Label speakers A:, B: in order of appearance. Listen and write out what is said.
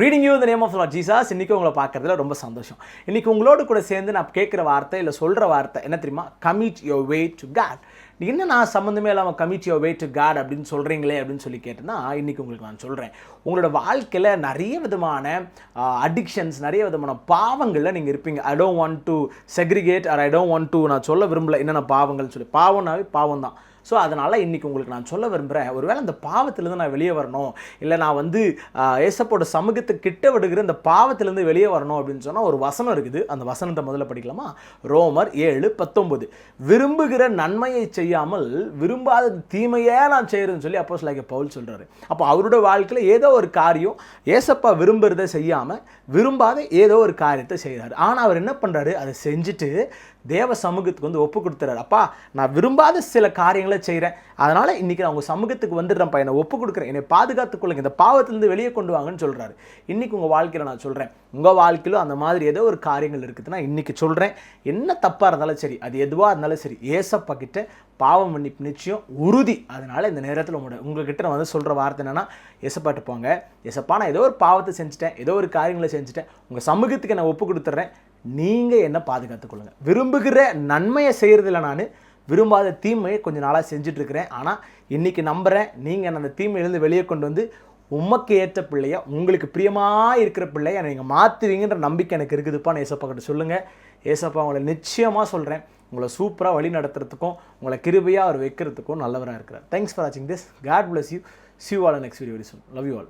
A: Reading you இந்த name of Lord Jesus இன்னைக்கு உங்களை பார்க்குறதுல ரொம்ப சந்தோஷம். இன்றைக்கி உங்களோட கூட சேர்ந்து நான் கேட்குற வார்த்தை இல்லை சொல்கிற வார்த்தை என்ன தெரியுமா? Commit your way to God என்ன நான் சம்மந்தமே இல்லாமல் commit your way to God அப்படின்னு சொல்கிறீங்களே அப்படின்னு சொல்லி கேட்டேன்னா இன்றைக்கி உங்களுக்கு நான் சொல்கிறேன் உங்களோட வாழ்க்கையில் நிறைய விதமான அடிக்ஷன்ஸ் நிறைய விதமான பாவங்களில் நீங்கள் இருப்பீங்க. I don't want to segregate or I don't want to நான் சொல்ல விரும்பல என்னென்ன பாவங்கள்னு சொல்லி. பாவம்னாவே பாவம் தான் ஸோ அதனால் இன்றைக்கி உங்களுக்கு நான் சொல்ல விரும்புகிறேன் ஒருவேளை அந்த பாவத்திலேருந்து நான் வெளியே வரணும் இல்லை நான் வந்து ஏசப்போட சமூகத்தை கிட்ட விடுகிற இந்த பாவத்திலேருந்து வெளியே வரணும் அப்படின்னு சொன்னால் ஒரு வசனம் இருக்குது. அந்த வசனத்தை முதல்ல படிக்கலாமா? ரோமர் ஏழு பத்தொம்பது விரும்புகிற நன்மையை செய்யாமல் விரும்பாத தீமையே நான் செய்கிறேன்னு சொல்லி அப்போ லைக் பவுல் சொல்கிறாரு அப்போ அவரோட வாழ்க்கையில் ஏதோ ஒரு காரியம் ஏசப்பா விரும்புகிறத செய்யாமல் விரும்பாத ஏதோ ஒரு காரியத்தை செய்கிறாரு ஆனால் அவர் என்ன பண்ணுறாரு அதை செஞ்சுட்டு தேவ சமூகத்துக்கு வந்து ஒப்பு கொடுத்துறாரு. அப்பா நான் விரும்பாத சில காரியங்களை செய்கிறேன் அதனால் இன்றைக்கி நான் உங்கள் சமூகத்துக்கு வந்துடுறேன்ப்பா. என்னை ஒப்பு கொடுக்குறேன். என்னை பாதுகாத்துக்கொள்ளுங்க இந்த பாவத்திலேருந்து வெளியே கொண்டு வாங்கன்னு சொல்கிறாரு இன்றைக்கி உங்கள் வாழ்க்கையில் நான் சொல்கிறேன் உங்கள் வாழ்க்கையிலும் அந்த மாதிரி ஏதோ ஒரு காரியங்கள் இருக்குதுன்னா இன்றைக்கி சொல்கிறேன் என்ன தப்பாக இருந்தாலும் சரி அது எதுவாக இருந்தாலும் சரி ஏசப்பா கிட்ட பாவம் மன்னிப்பு நிச்சயம் உறுதி. அதனால் இந்த நேரத்தில் உங்களோட உங்ககிட்ட நான் வந்து சொல்கிற வார்த்தை என்னென்னா எசப்பாட்டு போங்க. ஏசப்பா நான் ஏதோ ஒரு பாவத்தை செஞ்சுட்டேன் ஏதோ ஒரு காரியங்களை செஞ்சுட்டேன். உங்கள் சமூகத்துக்கு நான் ஒப்பு கொடுத்துட்றேன் நீங்கள் என்ன பாதுகாத்துக்கொள்ளுங்க விரும்புகிற நன்மையை செய்கிறதில்ல நான். விரும்பாத தீமையை கொஞ்சம் நாளாக செஞ்சிட்ருக்கிறேன். ஆனால் இன்றைக்கி நம்புகிறேன் நீங்கள் அந்த தீமையிலேருந்து வெளியே கொண்டு வந்து உமக்கு ஏற்ற பிள்ளைய உங்களுக்கு பிரியமாக இருக்கிற பிள்ளைய நீங்கள் மாற்றுவீங்கன்ற நம்பிக்கை எனக்கு இருக்குதுப்பா நான் ஏசப்பா கிட்ட சொல்லுங்கள் ஏசப்பா உங்களை நிச்சயமாக சொல்கிறேன் உங்களை சூப்பராக வழி நடத்துறதுக்கும் உங்களை கிருபையாக அவர் வைக்கிறதுக்கும் நல்லவராக இருக்கிறார். தேங்க்ஸ் ஃபார் வாட்சிங் this God bless you see you all in love you all